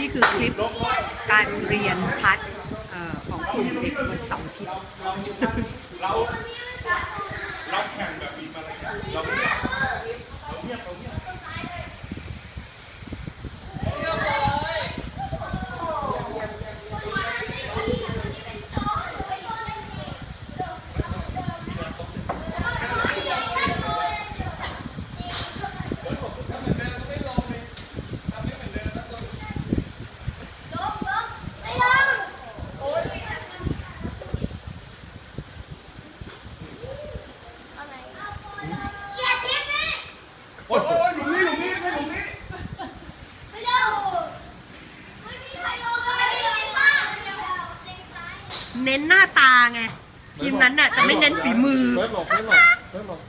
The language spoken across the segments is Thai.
นี่คือคลิปการเรียนพัดออของกลุ่มเด็กวันเสาร์อาทิตย์เราเราแข่งแบบมีมารยาทเราเงียบเราเงียบเราเงียบ โอ้ยโอ้ยหลุมนี้หลุมนี้ไม่หลุมนี้ เน้นหน้าตา ไงทีมนั้นน่ะจะไม่เน้นฝีมือเฟิร์สหลบเฟิร์สหลบเฟิร์สหลบ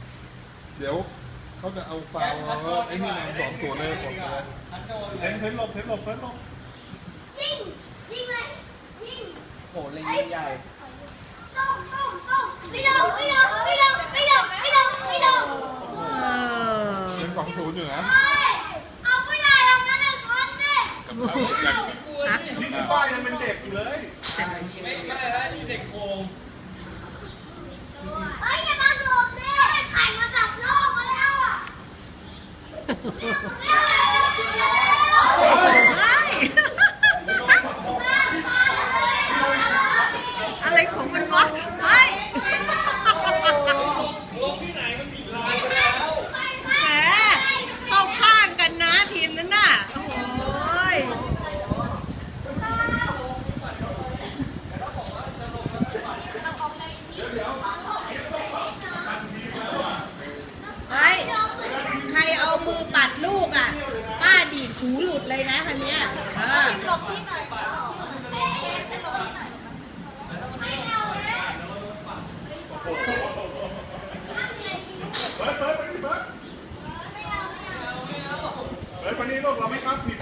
เดี๋ยวเขาจะเอาฟาวล์ไอ้นี่นำสองส่วนเลยผมเลยเทนเทนหลบเทนหลบเฟิร์สหลบโหเล่นยิ่งใหญ่เออยังสองศูนย์อยู่นะเอาไม่ได้เอามาหนึ่งคนดิกับเขาอย่างฮะนี่คือป้ายยังเป็นเด็กอยู่เลย ไม่ไม่ได้นี่เด็กโคงเฮ้ยอย่ามาหลบดิไข่มาดับโลกมาแล้วอะ เฮ้ยอะไรของมันวะเฮ้ย ลงที่ไหนมันผิดลายไปแล้ว แหมเข้าข้างกันนะทีมนั้นน่ะ โอ้โหยเฮ้ยใครเอามือปัดลูกอะ ป้าดีด หูหลุดเลยนะคันนี้ยเออเฟิร์สเฟิร์สไปนี่เฟิร์สเฟิร์สวันนี้ลูกเราไม่ครับผิด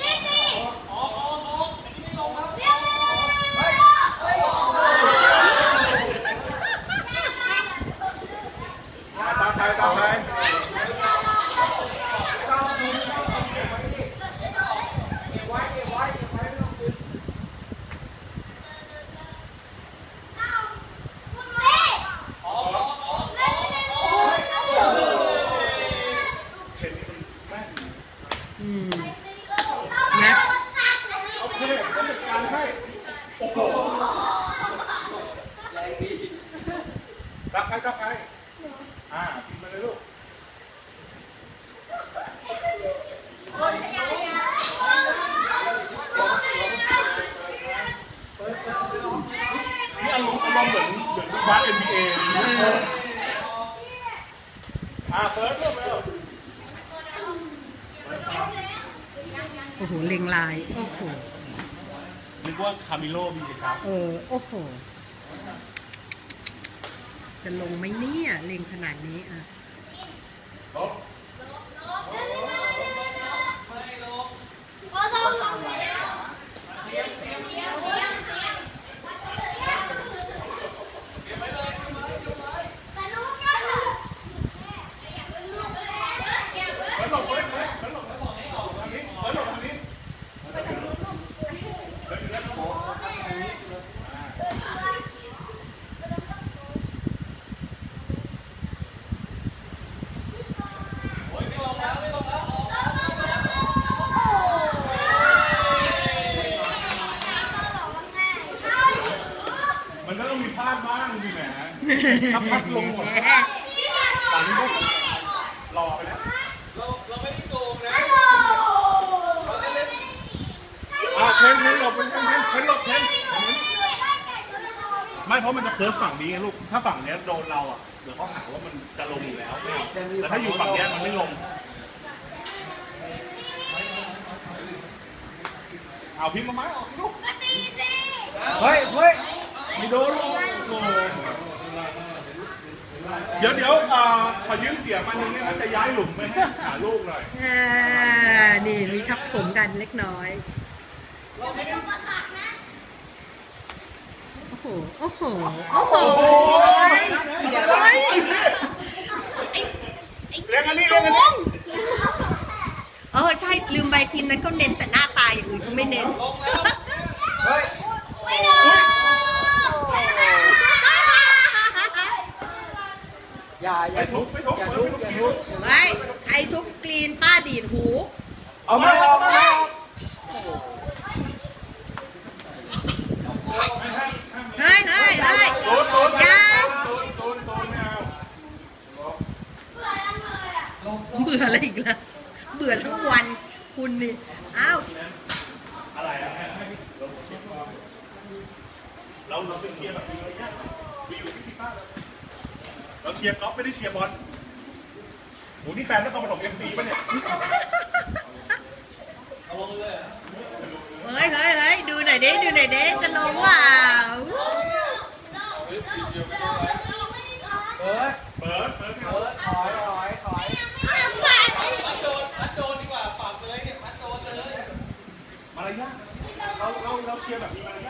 เล่นดิ ออกออกออกอันนี้ไม่ลงครับ เร็วเร็วเร็ว ตาใครตาใคร อืม นะโอเคผมจัดการให้โอ้โหตาใครตาใครอ่ากินมาเลยลูกนี่อารมณ์อารมณ์เหมือนเหมือนบาสเอ็นบีเออ่าเฟิร์สลูกเร็ว โอ้โหเล็งลาย โอ้โห นึกว่าคามิโลมีครับเออ โอ้โห จะลงไหมเนี่ย เล็งขนาดนี้อะ ลบ เฟิร์สหลบเฟิร์สเฟิร์สเฟิร์สหลบเฟิร์สหลบทางนี้เฟิร์สหลบทางนี้เฟิร์สอยู่ด้านโน้น มันก็ต้องมีพลาดบ้างสิแหม ถ้าพัดลงหมดตอนนี้ก็รอไปแล้วเราเราไม่ได้โกงนะอะเทนเทนหลบเป็นเทนเทนเทนหลบเทนไม่เพราะมันจะเคิร์ฟฝั่งนี้ไงลูก ถ้าฝั่งเนี้ยโดนเราอะ เดี๋ยวเขาหาว่ามันจะลงอยู่แล้วไม่เอาแต่ถ้าอยู่ฝั่งเนี้ยมันไม่ลง เอาพิมพ์มาไหมออกสิลูก เฮ้ยเฮ้ยมีโดนลงโอ้โห เดี๋ยวเดี๋ยวเอ่อขอยืมเสียงมานนึงเนี่ยจะย้ายหลุมไปให้หาลูกหน่อยนี่มีทับผมกันเล็กน้อย โอ้โห โอ้โห โอ้โหเดี๋ยวเฮ้ยเรียกกันนี่เรียกกันนี้เออใช่ลืมใบทีมนั้นเขาเน้นแต่หน้า อย่าอย่าทุบอย่าทุบอย่าทุบไว้ใครทุบกรีนป้าดีดหู เอาไม่ออกไม่ออกเฮ้ยเฮ้ยเฮ้ยโดนโดนอย่าโดนโดนโดนไม่เอาเบื่ออะไรอีกล่ะเบื่อทุกวันคุณนี่อ้าวอะไรอะเราเราไปเชียร์แบบนี้เลยเนี่ยมีอยู่ที่ฟีฟ่าเลย เราเชียร์ก๊อฟไม่ได้เชียร์บอลโหนี่แฟนนครปฐมเอฟซีป่ะเนี่ยเอาลงเลยเฮ้ยเฮ้ยเฮ้ยดูหน่อยดิดูหน่อยดิจะลงว่าเปิดเปิดเปิดเปิดถอยถอยถอยพัดโดนพัดโดนดีกว่าปากเลยเนี่ยพัดโดนเลยมารยาทเราเราเราเชียร์แบบมีมารย